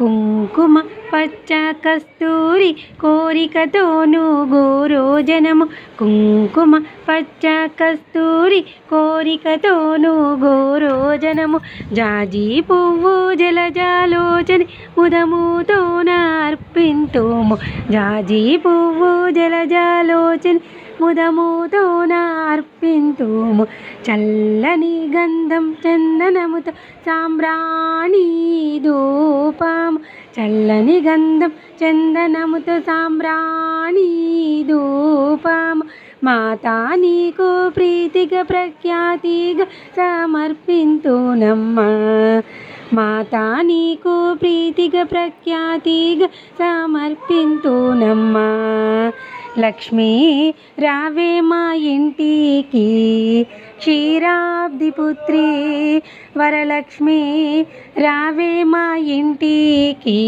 కుంకుమ పచ్చ కస్తూరి కోరికతోనూ గోరోజనము కుంకుమ పచ్చ కస్తూరి కోరికతోనూ గోరోజనము జాజి పువ్వు జలజాలోచని ముదముతో అర్పింతుము జాజి పువ్వు జలజాలోచని ముదముతో అర్పింతుము చల్లని గంధం చందనముతో సాంబ్రాణి దో చల్లని గంధం చందనముతో సామ్రాణి ధూపము మాతా నీకు ప్రీతిగా ప్రఖ్యాతిగా సమర్పింతునమ్మా. మాతా నీకు ప్రీతిగా ప్రఖ్యాతిగా సమర్పింతునమ్మా. లక్ష్మీ రావే మా ఇంటికి. క్షీరాబ్ది పుత్రి వరలక్ష్మి రావే మా ఇంటికి.